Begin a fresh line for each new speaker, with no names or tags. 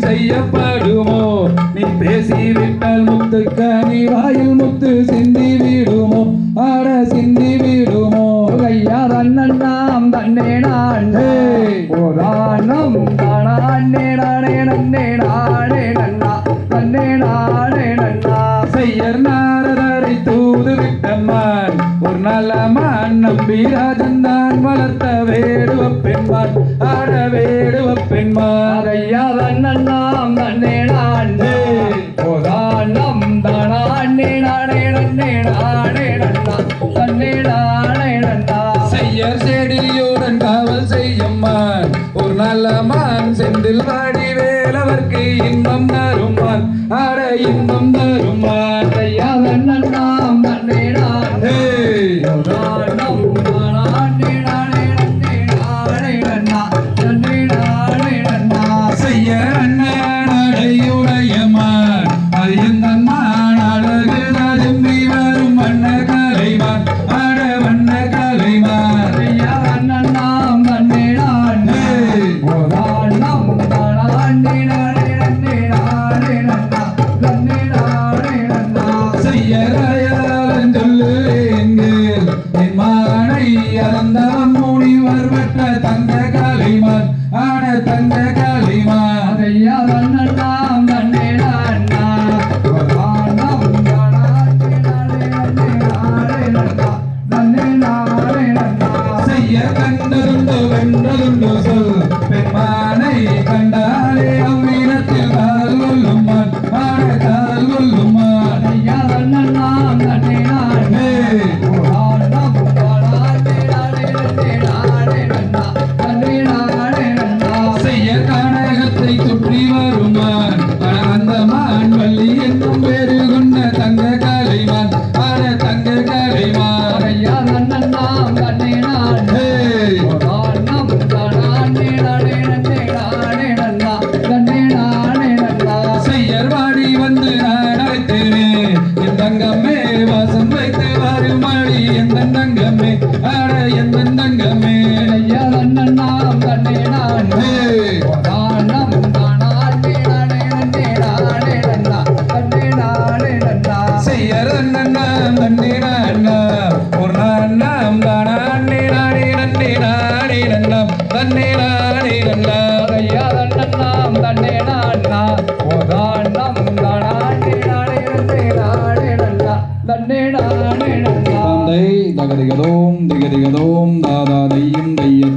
செய்யப்படுமோ? நீ பேசிவிட்டால் முத்துக்க நீ முத்து சிந்தி விடுமோ? ஆட சிந்தி விடுமோ?
ஐயா தன்னண்ணாம் தன்னே நானே ஓரானம் தானானே நானே நன்னே நானே நன்னா. தன்னே நானே நன்னா
செய்யர் நாரதரை தூது விட்டம்மான் ஒரு நல்ல மான் நம்பி ராஜன் தான் வளர்த்த வேடுவ பெண்மான். ஆட வேடுவ பெண்மான்.
ஐயா தன்னண்ணாம் தன்னே நானே ஓரானம் தானானே நானே நன்னே நானே நன்னா தன்னே நானே நன்னா
செய்யர் செடியுடன் காவல் செய்யம்மான். ஒரு நல்ல மான் செந்தில் வாடி வேலவர்க்கு இன்பம் தருமான் ஆட இன்பம் தருமான்
ஐயா தன்னண்ணாம்
மானை அறந்தவன் முனிவர் பெற்ற தந்த கலைமான். ஆன தந்த கலைமான்.
ஐயா தன்னண்ணாம் தன்னே
செய்ய சொல். பெண்மானை கண்டாலே அவ்விடத்தில் காதல் கொள்ளுமான் ஆட காதல் கொள்ளுமான்
ஐயா தன்னண்ணாம் தன்னே
தங்கமே தந்தை தகதிகதோம் திகதிகதோம் தாதா தையும் தையத்